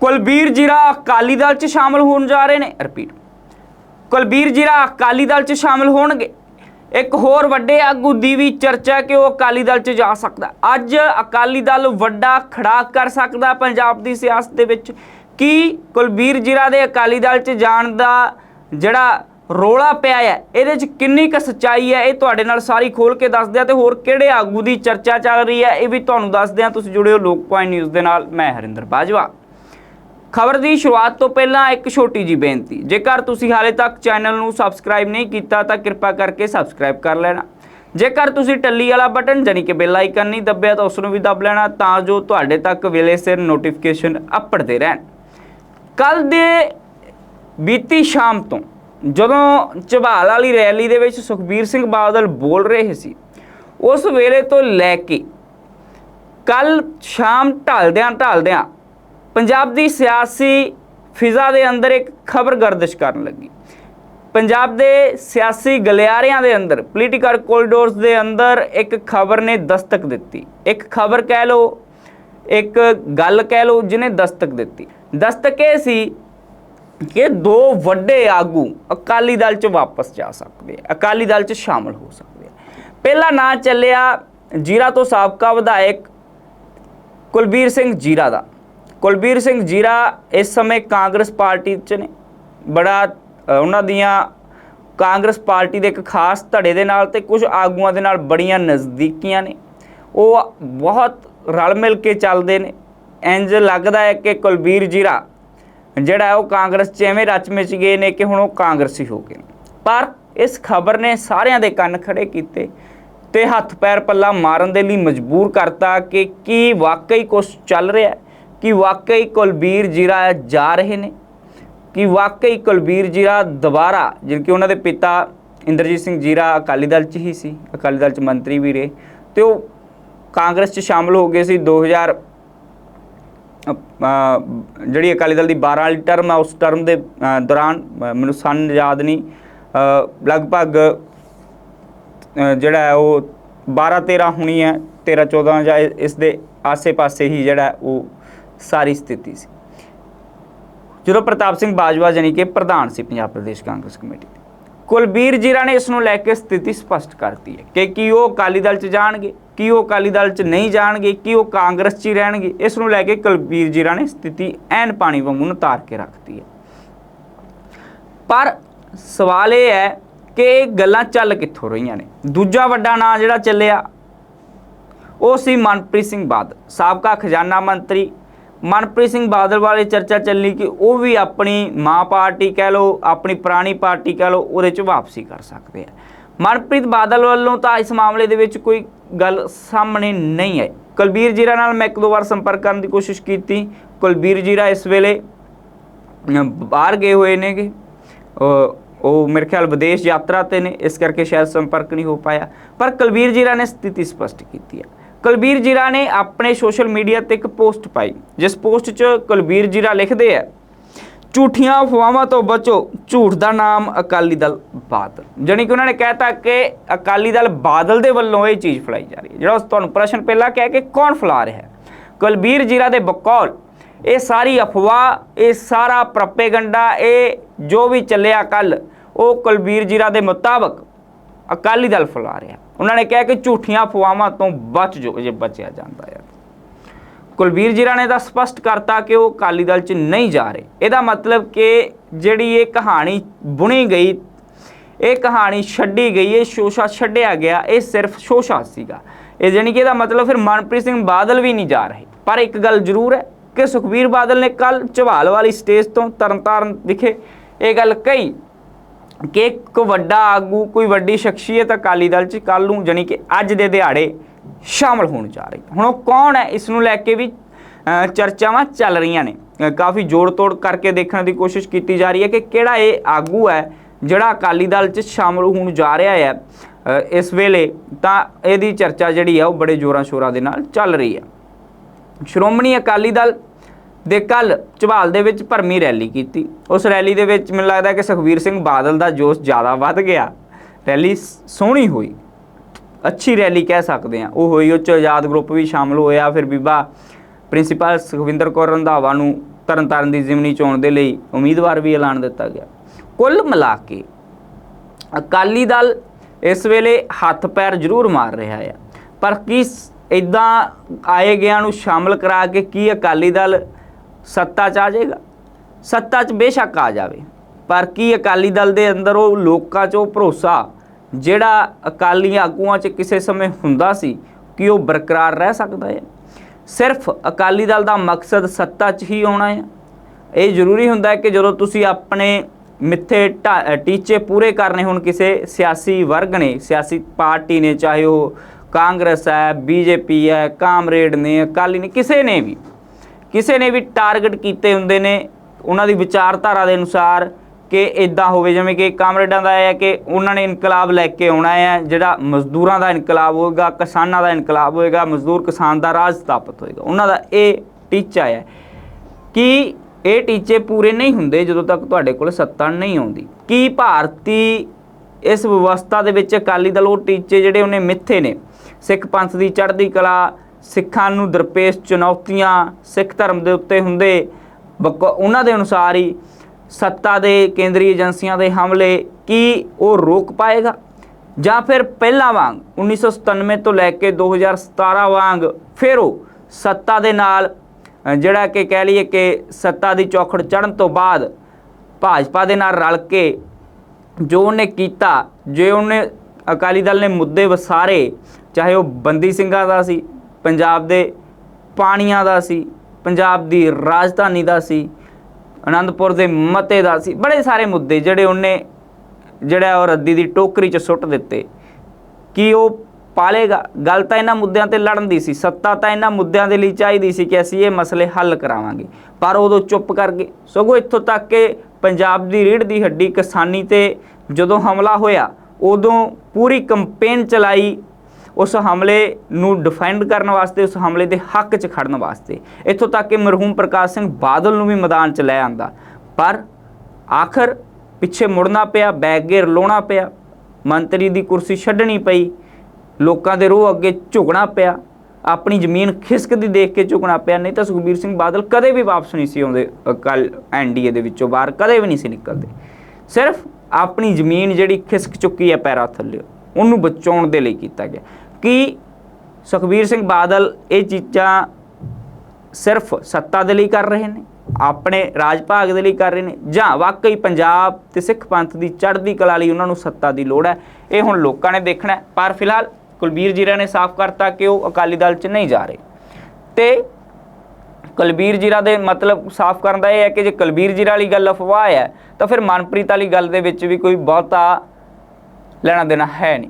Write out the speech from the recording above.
ਕੁਲਬੀਰ ਜੀਰਾ ਅਕਾਲੀ ਦਲ 'ਚ ਸ਼ਾਮਲ ਹੋਣ ਜਾ ਰਹੇ ਨੇ। ਰਿਪੀਟ ਕੁਲਬੀਰ ਜੀਰਾ ਅਕਾਲੀ ਦਲ 'ਚ ਸ਼ਾਮਲ ਹੋਣਗੇ। ਇੱਕ ਹੋਰ ਵੱਡੇ ਆਗੂ ਦੀ ਵੀ ਚਰਚਾ ਕਿ ਉਹ ਅਕਾਲੀ ਦਲ 'ਚ ਜਾ ਸਕਦਾ। ਅੱਜ ਅਕਾਲੀ ਦਲ ਵੱਡਾ ਖੜਾ ਕਰ ਸਕਦਾ ਪੰਜਾਬ ਦੀ ਸਿਆਸਤ ਦੇ ਵਿੱਚ। ਕੀ ਕੁਲਬੀਰ ਜੀਰਾ ਦੇ ਅਕਾਲੀ ਦਲ 'ਚ ਜਾਣ ਦਾ ਜਿਹੜਾ ਰੋਲਾ ਪਿਆ ਹੈ, ਇਹਦੇ 'ਚ ਕਿੰਨੀ ਕੁ ਸੱਚਾਈ ਹੈ, ਇਹ ਤੁਹਾਡੇ ਨਾਲ ਸਾਰੀ ਖੋਲ ਕੇ ਦੱਸਦੇ ਆ ਤੇ ਹੋਰ ਕਿਹੜੇ ਆਗੂ ਦੀ ਚਰਚਾ ਚੱਲ ਰਹੀ ਹੈ, ਇਹ ਵੀ ਤੁਹਾਨੂੰ ਦੱਸਦੇ ਆ। ਤੁਸੀਂ ਜੁੜਿਓ ਲੋਕ ਪੁਆਇੰਟ ਨਿਊਜ਼ ਦੇ ਨਾਲ, ਮੈਂ ਹਰਿੰਦਰ ਬਾਜਵਾ। ਖਬਰ ਦੀ ਸ਼ੁਰੂਆਤ ਤੋਂ ਪਹਿਲਾਂ ਇੱਕ ਛੋਟੀ ਜੀ ਬੇਨਤੀ, ਜੇਕਰ ਤੁਸੀਂ ਹਾਲੇ ਤੱਕ ਚੈਨਲ ਨੂੰ ਸਬਸਕ੍ਰਾਈਬ ਨਹੀਂ ਕੀਤਾ ਤਾਂ ਕਿਰਪਾ ਕਰਕੇ ਸਬਸਕ੍ਰਾਈਬ ਕਰ ਲੈਣਾ। ਜੇਕਰ ਤੁਸੀਂ ਟੱਲੀ ਵਾਲਾ ਬਟਨ ਜਾਨੀ ਕਿ ਬੈਲ ਆਈਕਨ ਨਹੀਂ ਦੱਬਿਆ ਤਾਂ ਉਸ ਨੂੰ ਵੀ ਦੱਬ ਲੈਣਾ ਤਾਂ ਜੋ ਤੁਹਾਡੇ ਤੱਕ ਵੇਲੇ ਸਿਰ ਨੋਟੀਫਿਕੇਸ਼ਨ ਅਪੜਦੇ ਰਹਿਣ। ਕੱਲ ਦੇ ਬੀਤੀ ਸ਼ਾਮ ਤੋਂ, ਜਦੋਂ ਝਬਾਲ ਵਾਲੀ ਰੈਲੀ ਦੇ ਵਿੱਚ ਸੁਖਬੀਰ ਸਿੰਘ ਬਾਦਲ ਬੋਲ ਰਹੇ ਸੀ, ਉਸ ਵੇਲੇ ਤੋਂ ਲੈ ਕੇ ਕੱਲ ਸ਼ਾਮ ਢਲਦਿਆਂ ਢਲਦਿਆਂ ਪੰਜਾਬ ਦੀ ਸਿਆਸੀ ਫਿਜ਼ਾ ਦੇ ਅੰਦਰ ਇੱਕ ਖਬਰ ਗਰਦਿਸ਼ ਕਰਨ ਲੱਗੀ। ਪੰਜਾਬ ਦੇ ਸਿਆਸੀ ਗਲਿਆਰਿਆਂ ਦੇ ਅੰਦਰ, ਪੋਲੀਟੀਕਲ ਕੋਰੀਡੋਰਸ ਦੇ ਅੰਦਰ ਇੱਕ ਖਬਰ ਨੇ ਦਸਤਕ ਦਿੱਤੀ। ਇੱਕ ਖਬਰ ਕਹਿ ਲਓ, ਇੱਕ ਗੱਲ ਕਹਿ ਲਓ ਜਿਹਨੇ ਦਸਤਕ ਦਿੱਤੀ। ਦਸਤਕ ਇਹ ਸੀ ਕਿ ਦੋ ਵੱਡੇ ਆਗੂ ਅਕਾਲੀ ਦਲ 'ਚ ਵਾਪਸ ਜਾ ਸਕਦੇ ਅਕਾਲੀ ਦਲ 'ਚ ਸ਼ਾਮਲ ਹੋ ਸਕਦੇ ਪਹਿਲਾ ਨਾਂ ਚੱਲਿਆ ਜੀਰਾ ਤੋਂ ਸਾਬਕਾ ਵਿਧਾਇਕ ਕੁਲਬੀਰ ਸਿੰਘ ਜੀਰਾ ਦਾ। ਕੁਲਬੀਰ ਸਿੰਘ ਜੀਰਾ ਇਸ ਸਮੇਂ ਕਾਂਗਰਸ ਪਾਰਟੀ 'ਚ ਨੇ। ਬੜਾ ਉਹਨਾਂ ਦੀਆਂ ਕਾਂਗਰਸ ਪਾਰਟੀ ਦੇ ਇੱਕ ਖਾਸ ਧੜੇ ਦੇ ਨਾਲ ਤੇ ਕੁਝ ਆਗੂਆਂ ਦੇ ਨਾਲ ਬੜੀਆਂ ਨਜ਼ਦੀਕੀਆਂ ਨੇ। ਉਹ ਬਹੁਤ ਰਲ ਮਿਲ ਕੇ ਚੱਲਦੇ ਨੇ। ਇੰਜ ਲੱਗਦਾ ਹੈ ਕਿ ਕੁਲਬੀਰ ਜੀਰਾ ਜਿਹੜਾ ਉਹ ਕਾਂਗਰਸ 'ਚ ਐਵੇਂ ਰਚ ਮਿਚ ਗਏ ਨੇ ਕਿ ਹੁਣ ਉਹ ਕਾਂਗਰਸੀ ਹੋ ਗਏ ਨੇ। ਪਰ ਇਸ ਖਬਰ ਨੇ ਸਾਰਿਆਂ ਦੇ ਕੰਨ ਖੜੇ ਕੀਤੇ ਤੇ ਹੱਥ ਪੈਰ ਪੱਲਾ ਮਾਰਨ ਦੇ ਲਈ ਮਜਬੂਰ ਕਰਤਾ ਕਿ ਕੀ ਵਾਕਈ ਕੁਝ ਚੱਲ ਰਿਹਾ ਹੈ। ਕਿ ਵਾਕਈ ਕੁਲਬੀਰ ਜੀਰਾ ਜਾ ਰਹੇ ਨੇ ਕਿ ਵਾਕਈ ਕੁਲਬੀਰ ਜੀਰਾ ਦੁਬਾਰਾ ਜਿਨ ਕਿ ਉਹਨਾਂ ਦੇ ਪਿਤਾ ਇੰਦਰਜੀਤ ਸਿੰਘ ਜੀਰਾ ਅਕਾਲੀ ਦਲ 'ਚ ਹੀ ਸੀ ਅਕਾਲੀ ਦਲ 'ਚ ਮੰਤਰੀ ਵੀ ਰਹੇ ਤੇ ਉਹ ਕਾਂਗਰਸ 'ਚ ਸ਼ਾਮਲ ਹੋ ਗਏ ਸੀ 2000 ਅ, ਜਿਹੜੀ ਅਕਾਲੀ ਦਲ ਦੀ 12 ਵਾਲੀ ਟਰਮ ਆ ਉਸ ਟਰਮ ਦੇ ਦੌਰਾਨ ਅ, ਮੈਨੂੰ ਸੰਨ ਯਾਦ ਨਹੀਂ ਲਗਭਗ ਜਿਹੜਾ ਉਹ 12 13 ਹੋਣੀ ਹੈ 13 14 ਜਾਂ ਇਹ- ਇਸ ਦੇ ਆਸੇ-ਪਾਸੇ ਹੀ ਜਿਹੜਾ ਉਹ ਸਾਰੀ ਸਥਿਤੀ ਸੀ। ਜਦੋਂ ਪ੍ਰਤਾਪ ਸਿੰਘ ਬਾਜਵਾ ਜਾਨੀ ਕਿ ਪ੍ਰਧਾਨ ਸੀ ਪੰਜਾਬ ਪ੍ਰਦੇਸ਼ ਕਾਂਗਰਸ ਕਮੇਟੀ ਦੇ ਕੁਲਬੀਰ ਜੀਰਾ ਨੇ ਇਸ ਨੂੰ ਲੈ ਕੇ ਸਥਿਤੀ ਸਪਸ਼ਟ ਕਰਤੀ ਹੈ ਕਿ ਕੀ ਉਹ ਅਕਾਲੀ ਦਲ 'ਚ ਜਾਣਗੇ, ਕੀ ਉਹ ਅਕਾਲੀ ਦਲ 'ਚ ਨਹੀਂ ਜਾਣਗੇ, ਕੀ ਉਹ ਕਾਂਗਰਸ 'ਚ ਹੀ ਰਹਿਣਗੇ, ਇਸ ਨੂੰ ਲੈ ਕੇ ਕੁਲਬੀਰ ਜੀਰਾ ਨੇ ਸਥਿਤੀ ਐਨ ਪਾਣੀ ਵਾਂਗੂ ਨੂੰ ਤਾਰ ਕੇ ਰੱਖਤੀ ਹੈ। ਪਰ ਸਵਾਲ ਇਹ ਹੈ ਕਿ ਇਹ ਗੱਲਾਂ ਚੱਲ ਕਿੱਥੋਂ ਰਹੀਆਂ ਨੇ? ਦੂਜਾ ਵੱਡਾ ਨਾਂ ਜਿਹੜਾ ਚੱਲਿਆ, ਉਹ ਸੀ ਮਨਪ੍ਰੀਤ ਸਿੰਘ ਬਾਦਲ, ਸਾਬਕਾ ਖਜ਼ਾਨਾ ਮੰਤਰੀ ਮਨਪ੍ਰੀਤ ਸਿੰਘ ਬਾਦਲ ਬਾਰੇ ਚਰਚਾ ਚੱਲੀ ਕਿ ਉਹ ਵੀ ਆਪਣੀ ਮਾਂ ਪਾਰਟੀ ਕਹਿ ਲਓ, ਆਪਣੀ ਪੁਰਾਣੀ ਪਾਰਟੀ ਕਹਿ ਲਓ, ਉਹਦੇ 'ਚ ਵਾਪਸੀ ਕਰ ਸਕਦੇ ਆ। ਮਨਪ੍ਰੀਤ ਬਾਦਲ ਵੱਲੋਂ ਤਾਂ ਇਸ ਮਾਮਲੇ ਦੇ ਵਿੱਚ ਕੋਈ ਗੱਲ ਸਾਹਮਣੇ ਨਹੀਂ ਆਈ। ਕੁਲਬੀਰ ਜੀਰਾ ਨਾਲ ਮੈਂ ਇੱਕ ਦੋ ਵਾਰ ਸੰਪਰਕ ਕਰਨ ਦੀ ਕੋਸ਼ਿਸ਼ ਕੀਤੀ। ਕੁਲਬੀਰ ਜੀਰਾ ਇਸ ਵੇਲੇ ਬਾਹਰ ਗਏ ਹੋਏ ਨੇਗੇ। ਉਹ ਉਹ ਮੇਰੇ ਖਿਆਲ ਵਿਦੇਸ਼ ਯਾਤਰਾ ਤੇ ਨੇ, ਇਸ ਕਰਕੇ ਸ਼ਾਇਦ ਸੰਪਰਕ ਨਹੀਂ ਹੋ ਪਾਇਆ। ਪਰ ਕੁਲਬੀਰ ਜੀਰਾ ਨੇ ਸਥਿਤੀ ਸਪਸ਼ਟ ਕੀਤੀ ਹੈ ਕੁਲਬੀਰ ਜੀਰਾ ਨੇ ਆਪਣੇ ਸੋਸ਼ਲ ਮੀਡੀਆ ਤੇ ਇੱਕ ਪੋਸਟ ਪਾਈ, ਜਿਸ ਪੋਸਟ 'ਚ ਕੁਲਬੀਰ ਜੀਰਾ ਲਿਖਦੇ ਆ, ਝੂਠੀਆਂ ਅਫਵਾਹਾਂ ਤੋਂ ਬਚੋ, ਝੂਠ ਦਾ ਨਾਮ ਅਕਾਲੀ ਦਲ ਬਾਦਲ। ਜਾਣੀ ਕਿ ਉਹਨਾਂ ਨੇ ਕਹਿਤਾ ਕਿ ਅਕਾਲੀ ਦਲ ਬਾਦਲ ਦੇ ਵੱਲੋਂ ਇਹ ਚੀਜ਼ ਫੈਲਾਈ ਜਾ ਰਹੀ ਹੈ। ਜਿਹੜਾ ਤੁਹਾਨੂੰ ਪ੍ਰਸ਼ਨ ਪਹਿਲਾਂ ਕਹਿ ਕੇ ਕੌਣ ਫੈਲਾ ਰਿਹਾ ਹੈ? ਕੁਲਬੀਰ ਜੀਰਾ ਦੇ ਬਕੌਲ, ਇਹ ਸਾਰੀ ਅਫਵਾਹ, ਇਹ ਸਾਰਾ ਪ੍ਰੋਪੇਗੰਡਾ, ਇਹ ਜੋ ਵੀ ਚੱਲਿਆ ਕੱਲ ਉਹ ਕੁਲਬੀਰ ਜੀਰਾ ਦੇ ਮੁਤਾਬਕ ਅਕਾਲੀ ਦਲ ਫੈਲਾ ਰਿਹਾ ਉਹਨਾਂ ਨੇ ਕਿਹਾ ਕਿ ਝੂਠੀਆਂ ਅਫਵਾਹਾਂ ਤੋਂ ਬਚ ਜੋ ਜੇ ਬਚਿਆ ਜਾਂਦਾ ਹੈ। ਕੁਲਬੀਰ ਜੀਰਾ ਨੇ ਤਾਂ ਸਪਸ਼ਟ ਕਰਤਾ ਕਿ ਉਹ ਅਕਾਲੀ ਦਲ 'ਚ ਨਹੀਂ ਜਾ ਰਹੇ। ਇਹਦਾ ਮਤਲਬ ਕਿ ਜਿਹੜੀ ਇਹ ਕਹਾਣੀ ਬੁਣੀ ਗਈ, ਇਹ ਕਹਾਣੀ ਛੱਡੀ ਗਈ, ਇਹ ਸ਼ੋਸ਼ਾ ਛੱਡਿਆ ਗਿਆ, ਇਹ ਸਿਰਫ ਸ਼ੋਸ਼ਾ ਸੀਗਾ। ਇਹ ਜਾਣੀ ਕਿ ਇਹਦਾ ਮਤਲਬ ਫਿਰ ਮਨਪ੍ਰੀਤ ਸਿੰਘ ਬਾਦਲ ਵੀ ਨਹੀਂ ਜਾ ਰਹੇ। ਪਰ ਇੱਕ ਗੱਲ ਜ਼ਰੂਰ ਹੈ ਕਿ ਸੁਖਬੀਰ ਬਾਦਲ ਨੇ ਕੱਲ ਝਵਾਲ ਵਾਲੀ ਸਟੇਜ ਤੋਂ ਤਰਨਤਾਰਨ ਵਿਖੇ ਇਹ ਗੱਲ ਕਹੀ ਕਿ ਇੱਕ ਵੱਡਾ ਆਗੂ, ਕੋਈ ਵੱਡੀ ਸ਼ਖਸੀਅਤ ਅਕਾਲੀ ਦਲ 'ਚ ਕੱਲ ਨੂੰ ਜਾਣੀ ਕਿ ਅੱਜ ਦੇ ਦਿਹਾੜੇ ਸ਼ਾਮਲ ਹੋਣ ਜਾ ਰਹੀ ਹੁਣ ਉਹ ਕੌਣ ਹੈ? ਇਸ ਨੂੰ ਲੈ ਕੇ ਵੀ ਚਰਚਾਵਾਂ ਚੱਲ ਰਹੀਆਂ ਨੇ। ਕਾਫੀ ਜੋੜ ਤੋੜ ਕਰਕੇ ਦੇਖਣ ਦੀ ਕੋਸ਼ਿਸ਼ ਕੀਤੀ ਜਾ ਰਹੀ ਹੈ ਕਿ ਕਿਹੜਾ ਇਹ ਆਗੂ ਹੈ ਜਿਹੜਾ ਅਕਾਲੀ ਦਲ 'ਚ ਸ਼ਾਮਲ ਹੋਣ ਜਾ ਰਿਹਾ ਹੈ। ਇਸ ਵੇਲੇ ਤਾਂ ਇਹਦੀ ਚਰਚਾ ਜਿਹੜੀ ਆ ਉਹ ਬੜੇ ਜ਼ੋਰਾਂ ਸ਼ੋਰਾਂ ਦੇ ਨਾਲ ਚੱਲ ਰਹੀ ਹੈ। ਸ਼੍ਰੋਮਣੀ ਅਕਾਲੀ ਦਲ ਦੇ ਕੱਲ ਝਬਾਲ ਦੇ ਵਿੱਚ ਭਰਮੀ ਰੈਲੀ ਕੀਤੀ। ਉਸ ਰੈਲੀ ਦੇ ਵਿੱਚ ਮੈਨੂੰ ਲੱਗਦਾ ਕਿ ਸੁਖਵੀਰ ਸਿੰਘ ਬਾਦਲ ਦਾ ਜੋਸ਼ ਜ਼ਿਆਦਾ ਵੱਧ ਗਿਆ। ਰੈਲੀ ਸੋਹਣੀ ਹੋਈ। ਅੱਛੀ ਰੈਲੀ ਕਹਿ ਸਕਦੇ ਆ ਉਹ ਹੋਈ ਉਹ ਚ ਆਜ਼ਾਦ ਗਰੁੱਪ ਵੀ ਸ਼ਾਮਲ ਹੋਇਆ। ਫਿਰ ਬੀਬਾ ਪ੍ਰਿੰਸੀਪਲ ਸੁਖਵਿੰਦਰ ਕੌਰ ਰੰਧਾਵਾ ਨੂੰ ਤਰਨਤਾਰਨ ਦੀ ਜ਼ਿਮਨੀ ਚੋਣ ਦੇ ਲਈ ਉਮੀਦਵਾਰ ਵੀ ਐਲਾਨ ਦਿੱਤਾ ਗਿਆ। ਕੁੱਲ ਮਿਲਾ ਕੇ ਅਕਾਲੀ ਦਲ ਇਸ ਵੇਲੇ ਹੱਥ ਪੈਰ ਜ਼ਰੂਰ ਮਾਰ ਰਿਹਾ ਆ। ਪਰ ਕੀ ਇਦਾਂ ਆਏ ਗਿਆ ਨੂੰ ਸ਼ਾਮਲ ਕਰਾ ਕੇ ਕੀ ਅਕਾਲੀ ਦਲ ਸੱਤਾ 'ਚ ਆ ਜਾਏਗਾ। ਸੱਤਾ 'ਚ ਬੇਸ਼ੱਕ ਆ ਜਾਵੇ। ਪਰ ਕੀ ਅਕਾਲੀ ਦਲ ਦੇ ਅੰਦਰ ਉਹ ਲੋਕਾਂ 'ਚ ਉਹ ਭਰੋਸਾ, ਜਿਹੜਾ ਅਕਾਲੀ ਆਗੂਆਂ 'ਚ ਕਿਸੇ ਸਮੇਂ ਹੁੰਦਾ ਸੀ, ਕਿ ਉਹ ਬਰਕਰਾਰ ਰਹਿ ਸਕਦਾ ਹੈ? ਸਿਰਫ ਅਕਾਲੀ ਦਲ ਦਾ ਮਕਸਦ ਸੱਤਾ 'ਚ ਹੀ ਆਉਣਾ ਹੈ। ਇਹ ਜ਼ਰੂਰੀ ਹੁੰਦਾ ਹੈ ਕਿ ਜਦੋਂ ਤੁਸੀਂ ਆਪਣੇ ਮਿੱਥੇ ਢਾ- ਟੀਚੇ ਪੂਰੇ ਕਰਨੇ ਹੁਣ ਕਿਸੇ ਸਿਆਸੀ ਵਰਗ ਨੇ, ਸਿਆਸੀ ਪਾਰਟੀ ਨੇ, ਚਾਹੇ ਉਹ ਕਾਂਗਰਸ ਹੈ, ਬੀਜੇਪੀ ਹੈ, ਕਾਮਰੇਡ ਨੇ, ਅਕਾਲੀ ਨੇ, ਕਿਸੇ ਨੇ ਵੀ ਕਿਸੇ ਨੇ ਵੀ ਟਾਰਗੇਟ ਕੀਤੇ ਹੁੰਦੇ ਨੇ, ਉਹਨਾਂ ਦੀ ਵਿਚਾਰਧਾਰਾ ਦੇ ਅਨੁਸਾਰ ਕਿ ਇਦਾਂ ਹੋਵੇ, ਜਿਵੇਂ ਕਿ ਕਾਮਰੇਡਾਂ ਦਾ ਇਹ ਹੈ ਕਿ ਉਹਨਾਂ ਨੇ ਇਨਕਲਾਬ ਲੈ ਕੇ ਆਉਣਾ ਹੈ, ਜਿਹੜਾ ਮਜ਼ਦੂਰਾਂ ਦਾ ਇਨਕਲਾਬ ਹੋਏਗਾ, ਕਿਸਾਨਾਂ ਦਾ ਇਨਕਲਾਬ ਹੋਏਗਾ, ਮਜ਼ਦੂਰ ਕਿਸਾਨ ਦਾ ਰਾਜ ਸਥਾਪਿਤ ਹੋਏਗਾ। ਉਹਨਾਂ ਦਾ ਇਹ ਟੀਚਾ ਹੈ ਕਿ ਇਹ ਟੀਚੇ ਪੂਰੇ ਨਹੀਂ ਹੁੰਦੇ ਜਦੋਂ ਤੱਕ ਤੁਹਾਡੇ ਕੋਲ ਸੱਤਾ ਨਹੀਂ ਆਉਂਦੀ। ਕੀ ਭਾਰਤੀ ਇਸ ਵਿਵਸਥਾ ਦੇ ਵਿੱਚ ਅਕਾਲੀ ਦਲ ਉਹ ਟੀਚੇ ਜਿਹੜੇ ਉਹਨੇ ਮਿੱਥੇ ਨੇ? ਸਿੱਖ ਪੰਥ ਦੀ ਚੜ੍ਹਦੀ ਕਲਾ ਸਿੱਖਾਂ ਨੂੰ ਦਰਪੇਸ਼ ਚੁਣੌਤੀਆਂ ਸਿੱਖ ਧਰਮ ਦੇ ਉੱਤੇ ਹੁੰਦੇ। ਬਕ- ਉਹਨਾਂ ਦੇ ਅਨੁਸਾਰ ਹੀ ਸੱਤਾ ਦੇ ਕੇਂਦਰੀ ਏਜੰਸੀਆਂ ਦੇ ਹਮਲੇ ਕੀ ਉਹ ਰੋਕ ਪਾਏਗਾ? ਜਾਂ ਫਿਰ ਪਹਿਲਾਂ ਵਾਂਗ 1997 ਤੋਂ ਲੈ ਕੇ 2017 ਵਾਂਗ ਫਿਰ ਉਹ ਸੱਤਾ ਦੇ ਨਾਲ ਜਿਹੜਾ ਕਿ ਕਹਿ ਲਈਏ ਕਿ ਸੱਤਾ ਦੀ ਚੌਖੜ ਚੜਨ ਤੋਂ ਬਾਅਦ ਭਾਜਪਾ ਦੇ ਨਾਲ ਰਲ ਕੇ ਜੋ ਉਹਨੇ ਕੀਤਾ, ਜੇ ਉਹਨੇ ਅਕਾਲੀ ਦਲ ਨੇ ਮੁੱਦੇ ਵਸਾਰੇ, ਚਾਹੇ ਉਹ ਬੰਦੀ ਸਿੰਘਾਂ ਦਾ ਸੀ ਪੰਜਾਬ ਦੇ ਪਾਣੀਆਂ ਦਾ ਸੀ, ਪੰਜਾਬ ਦੀ ਰਾਜਧਾਨੀ ਦਾ ਸੀ, ਅਨੰਦਪੁਰ ਦੇ ਮਤੇ ਦਾ ਸੀ, ਬੜੇ ਸਾਰੇ ਮੁੱਦੇ ਜਿਹੜੇ ਉਹਨੇ, ਜਿਹੜਾ ਉਹ ਰੱਦੀ ਦੀ ਟੋਕਰੀ 'ਚ ਸੁੱਟ ਦਿੱਤੇ। ਕਿ ਉਹ ਪਾਲੇਗਾ? ਗੱਲ ਤਾਂ ਇਹਨਾਂ ਮੁੱਦਿਆਂ ਤੇ ਲੜਨ ਦੀ ਸੀ, ਸੱਤਾ ਤਾਂ ਇਹਨਾਂ ਮੁੱਦਿਆਂ ਦੇ ਲਈ ਚਾਹੀਦੀ ਸੀ ਕਿ ਅਸੀਂ ਇਹ ਮਸਲੇ ਹੱਲ ਕਰਾਵਾਂਗੇ। ਪਰ ਉਦੋਂ ਚੁੱਪ ਕਰ ਗਏ। ਸਗੋਂ ਇੱਥੋਂ ਤੱਕ ਕਿ ਪੰਜਾਬ ਦੀ ਰੀੜ ਦੀ ਹੱਡੀ ਕਿਸਾਨੀ ਤੇ ਜਦੋਂ ਹਮਲਾ ਹੋਇਆ, ਉਦੋਂ ਪੂਰੀ ਕੰਪੇਨ ਚਲਾਈ ਉਸ ਹਮਲੇ ਨੂੰ ਡਿਫੈਂਡ ਕਰਨ ਵਾਸਤੇ, ਉਸ ਹਮਲੇ ਦੇ ਹੱਕ 'ਚ ਖੜਨ ਵਾਸਤੇ। ਇੱਥੋਂ ਤੱਕ ਕਿ ਮਰਹੂਮ ਪ੍ਰਕਾਸ਼ ਸਿੰਘ ਬਾਦਲ ਨੂੰ ਵੀ ਮੈਦਾਨ 'ਚ ਲੈ ਆਂਦਾ। ਪਰ ਆਖਰ ਪਿੱਛੇ ਮੁੜਨਾ ਪਿਆ ਬੈਗ ਗੇਰ ਲਾਉਣਾ ਪਿਆ, ਮੰਤਰੀ ਦੀ ਕੁਰਸੀ ਛੱਡਣੀ ਪਈ, ਲੋਕਾਂ ਦੇ ਰੋਹ ਅੱਗੇ ਝੁਕਣਾ ਪਿਆ, ਆਪਣੀ ਜ਼ਮੀਨ ਖਿਸਕਦੀ ਦੇਖ ਕੇ ਝੁਕਣਾ ਪਿਆ। ਨਹੀਂ ਤਾਂ ਸੁਖਬੀਰ ਸਿੰਘ ਬਾਦਲ ਕਦੇ ਵੀ ਵਾਪਸ ਨਹੀਂ ਸੀ ਆਉਂਦੇ ਕੱਲ ਐਨਡੀਏ ਦੇ ਵਿੱਚੋਂ ਬਾਹਰ, ਕਦੇ ਵੀ ਨਹੀਂ ਸੀ ਨਿਕਲਦੇ। ਸਿਰਫ ਆਪਣੀ ਜ਼ਮੀਨ ਜਿਹੜੀ ਖਿਸਕ ਚੁੱਕੀ ਹੈ ਪੈਰਾਂ ਥੱਲੇ, ਉਹਨੂੰ ਬਚਾਉਣ ਦੇ ਲਈ ਕੀਤਾ ਗਿਆ। ਕਿ ਸੁਖਬੀਰ ਸਿੰਘ ਬਾਦਲ ਇਹ ਚੀਜ਼ਾਂ ਸਿਰਫ ਸੱਤਾ ਦੇ ਲਈ ਕਰ ਰਹੇ ਨੇ? ਆਪਣੇ ਰਾਜ ਭਾਗ ਦੇ ਲਈ ਕਰ ਰਹੇ ਨੇ? ਜਾਂ ਵਾਕਈ ਪੰਜਾਬ ਤੇ ਸਿੱਖ ਪੰਥ ਦੀ ਚੜ੍ਹਦੀ ਕਲਾ ਲਈ ਉਹਨਾਂ ਨੂੰ ਸੱਤਾ ਦੀ ਲੋੜ ਹੈ? ਇਹ ਹੁਣ ਲੋਕਾਂ ਨੇ ਦੇਖਣਾ ਪਰ ਫਿਲਹਾਲ ਕੁਲਬੀਰ ਜੀਰਾ ਨੇ ਸਾਫ਼ ਕਰਤਾ ਕਿ ਉਹ ਅਕਾਲੀ ਦਲ 'ਚ ਨਹੀਂ ਜਾ ਰਹੇ। ਤੇ ਕੁਲਬੀਰ ਜੀਰਾ ਦੇ ਮਤਲਬ ਸਾਫ਼ ਕਰਨ ਦਾ ਇਹ ਹੈ ਕਿ ਜੇ ਕੁਲਬੀਰ ਜੀਰਾ ਵਾਲੀ ਗੱਲ ਅਫਵਾਹ ਹੈ, ਤਾਂ ਫਿਰ ਮਨਪ੍ਰੀਤ ਵਾਲੀ ਗੱਲ ਦੇ ਵਿੱਚ ਵੀ ਕੋਈ ਬਹੁਤਾ ਲੈਣਾ ਦੇਣਾ ਹੈ ਨਹੀਂ।